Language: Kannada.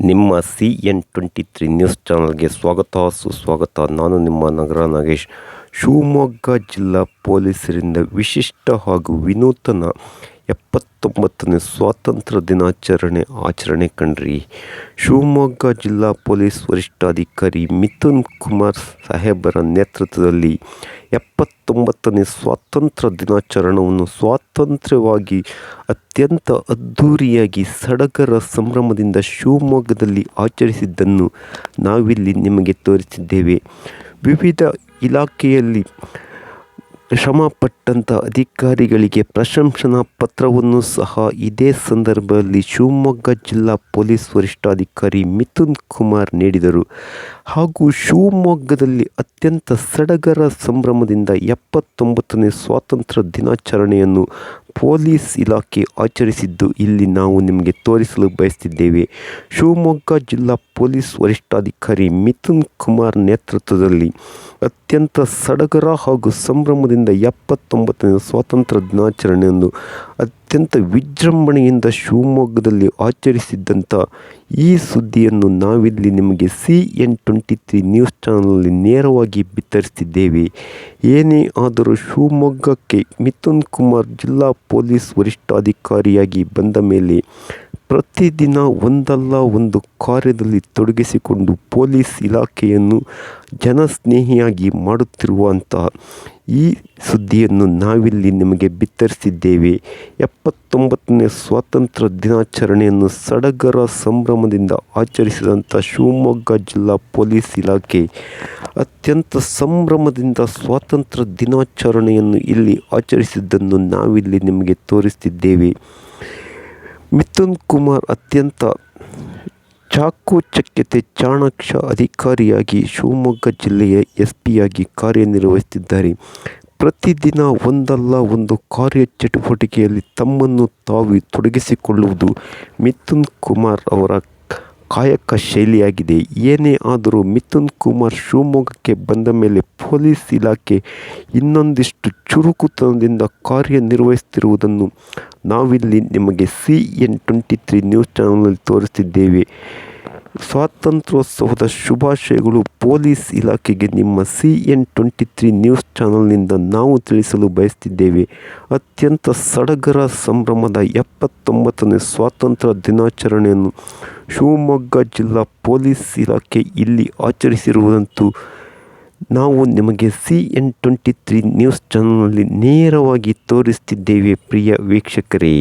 ನಿಮ್ಮ C N twenty three news ಚಾನಲ್ಗೆ ಸ್ವಾಗತ. ಸುಸ್ವಾಗತ. ನಾನು ನಿಮ್ಮ ನಗರ ನಾಗೇಶ್. ಶಿವಮೊಗ್ಗ ಜಿಲ್ಲಾ ಪೊಲೀಸರಿಂದ ವಿಶಿಷ್ಟ ಹಾಗೂ ವಿನೂತನ ಎಪ್ಪತ್ತೊಂಬತ್ತನೇ ಸ್ವಾತಂತ್ರ್ಯ ದಿನಾಚರಣೆ ಆಚರಣೆ ಕಂಡ್ರಿ ಶಿವಮೊಗ್ಗ ಜಿಲ್ಲಾ ಪೊಲೀಸ್ ವರಿಷ್ಠಾಧಿಕಾರಿ ಮಿಥುನ್ ಕುಮಾರ್ ಸಾಹೇಬರ ನೇತೃತ್ವದಲ್ಲಿ ಎಪ್ಪತ್ತೊಂಬತ್ತನೇ ಸ್ವಾತಂತ್ರ್ಯ ದಿನಾಚರಣವನ್ನು ಸ್ವಾತಂತ್ರ್ಯವಾಗಿ ಅತ್ಯಂತ ಅದ್ಧೂರಿಯಾಗಿ ಸಡಗರ ಸಂಭ್ರಮದಿಂದ ಶಿವಮೊಗ್ಗದಲ್ಲಿ ಆಚರಿಸಿದ್ದನ್ನು ನಾವಿಲ್ಲಿ ನಿಮಗೆ ತೋರಿಸಿದ್ದೇವೆ. ವಿವಿಧ ಇಲಾಖೆಯಲ್ಲಿ ಶ್ರಮಪಟ್ಟಂಥ ಅಧಿಕಾರಿಗಳಿಗೆ ಪ್ರಶಂಸನಾ ಪತ್ರವನ್ನು ಸಹ ಇದೇ ಸಂದರ್ಭದಲ್ಲಿ ಶಿವಮೊಗ್ಗ ಜಿಲ್ಲಾ ಪೊಲೀಸ್ ವರಿಷ್ಠಾಧಿಕಾರಿ ಮಿಥುನ್ ಕುಮಾರ್ ನೀಡಿದರು. ಹಾಗೂ ಶಿವಮೊಗ್ಗದಲ್ಲಿ ಅತ್ಯಂತ ಸಡಗರ ಸಂಭ್ರಮದಿಂದ ಎಪ್ಪತ್ತೊಂಬತ್ತನೇ ಸ್ವಾತಂತ್ರ್ಯ ದಿನಾಚರಣೆಯನ್ನು ಪೊಲೀಸ್ ಇಲಾಖೆ ಆಚರಿಸಿದ್ದು ಇಲ್ಲಿ ನಾವು ನಿಮಗೆ ತೋರಿಸಲು ಬಯಸ್ತಿದ್ದೇವೆ. ಶಿವಮೊಗ್ಗ ಜಿಲ್ಲಾ ಪೊಲೀಸ್ ವರಿಷ್ಠಾಧಿಕಾರಿ ಮಿಥುನ್ ಕುಮಾರ್ ನೇತೃತ್ವದಲ್ಲಿ ಅತ್ಯಂತ ಸಡಗರ ಹಾಗೂ ಸಂಭ್ರಮದಿಂದ ಎಪ್ಪತ್ತೊಂಬತ್ತನೇ ಸ್ವಾತಂತ್ರ್ಯ ದಿನಾಚರಣೆಯನ್ನು ಅತ್ಯಂತ ವಿಜೃಂಭಣೆಯಿಂದ ಶಿವಮೊಗ್ಗದಲ್ಲಿ ಆಚರಿಸಿದ್ದಂಥ ಈ ಸುದ್ದಿಯನ್ನು ನಾವಿಲ್ಲಿ ನಿಮಗೆ C N twenty three news ಚಾನಲಲ್ಲಿ ನೇರವಾಗಿ ಬಿತ್ತರಿಸಿದ್ದೇವೆ. ಏನೇ ಆದರೂ ಶಿವಮೊಗ್ಗಕ್ಕೆ ಮಿಥುನ್ ಕುಮಾರ್ ಜಿಲ್ಲಾ ಪೊಲೀಸ್ ವರಿಷ್ಠಾಧಿಕಾರಿಯಾಗಿ ಬಂದ ಮೇಲೆ ಪ್ರತಿದಿನ ಒಂದಲ್ಲ ಒಂದು ಕಾರ್ಯದಲ್ಲಿ ತೊಡಗಿಸಿಕೊಂಡು ಪೊಲೀಸ್ ಇಲಾಖೆಯನ್ನು ಜನಸ್ನೇಹಿಯಾಗಿ ಮಾಡುತ್ತಿರುವಂತಹ ಈ ಸುದ್ದಿಯನ್ನು ನಾವಿಲ್ಲಿ ನಿಮಗೆ ಬಿತ್ತರಿಸಿದ್ದೇವೆ. ಎಪ್ಪತ್ತೊಂಬತ್ತನೇ ಸ್ವಾತಂತ್ರ್ಯ ದಿನಾಚರಣೆಯನ್ನು ಸಡಗರ ಸಂಭ್ರಮದಿಂದ ಆಚರಿಸಿದಂಥ ಶಿವಮೊಗ್ಗ ಜಿಲ್ಲಾ ಪೊಲೀಸ್ ಇಲಾಖೆ ಅತ್ಯಂತ ಸಂಭ್ರಮದಿಂದ ಸ್ವಾತಂತ್ರ್ಯ ದಿನಾಚರಣೆಯನ್ನು ಇಲ್ಲಿ ಆಚರಿಸಿದ್ದನ್ನು ನಾವಿಲ್ಲಿ ನಿಮಗೆ ತೋರಿಸ್ತಿದ್ದೇವೆ. ಮಿಥುನ್ ಕುಮಾರ್ ಅತ್ಯಂತ ಚಾಕುಚಕ್ಯತೆ ಚಾಣಾಕ್ಷ ಅಧಿಕಾರಿಯಾಗಿ ಶಿವಮೊಗ್ಗ ಜಿಲ್ಲೆಯ ಎಸ್ ಪಿಯಾಗಿ ಕಾರ್ಯನಿರ್ವಹಿಸುತ್ತಿದ್ದಾರೆ. ಪ್ರತಿದಿನ ಒಂದಲ್ಲ ಒಂದು ಕಾರ್ಯ ಚಟುವಟಿಕೆಯಲ್ಲಿ ತಮ್ಮನ್ನು ತಾವು ತೊಡಗಿಸಿಕೊಳ್ಳುವುದು ಮಿಥುನ್ ಕುಮಾರ್ ಅವರ ಕಾಯಕ ಶೈಲಿಯಾಗಿದೆ. ಏನೇ ಆದರೂ ಮಿಥುನ್ ಕುಮಾರ್ ಶಿವಮೊಗ್ಗಕ್ಕೆ ಬಂದ ಮೇಲೆ ಪೊಲೀಸ್ ಇಲಾಖೆ ಇನ್ನೊಂದಿಷ್ಟು ಚುರುಕುತನದಿಂದ ಕಾರ್ಯನಿರ್ವಹಿಸುತ್ತಿರುವುದನ್ನು ನಾವಿಲ್ಲಿ ನಿಮಗೆ C N twenty three news ಚಾನಲ್ನಲ್ಲಿ ತೋರಿಸ್ತಿದ್ದೇವೆ ಸ್ವಾತಂತ್ರ್ಯೋತ್ಸವದ ಶುಭಾಶಯಗಳು ಪೊಲೀಸ್ ಇಲಾಖೆಗೆ. ನಿಮ್ಮ C N twenty three news ಚಾನಲ್ನಿಂದ ನಾವು ತಿಳಿಸಲು ಬಯಸ್ತಿದ್ದೇವೆ ಅತ್ಯಂತ ಸಡಗರ ಸಂಭ್ರಮದ ಎಪ್ಪತ್ತೊಂಬತ್ತನೇ ಸ್ವಾತಂತ್ರ್ಯ ದಿನಾಚರಣೆಯನ್ನು ಶಿವಮೊಗ್ಗ ಜಿಲ್ಲಾ ಪೊಲೀಸ್ ಇಲಾಖೆ ಇಲ್ಲಿ ಆಚರಿಸಿರುವುದಂತೂ ನಾವು ನಿಮಗೆ C N twenty three news ಚಾನಲ್ನಲ್ಲಿ ನೇರವಾಗಿ ತೋರಿಸ್ತಿದ್ದೇವೆ ಪ್ರಿಯ ವೀಕ್ಷಕರೇ.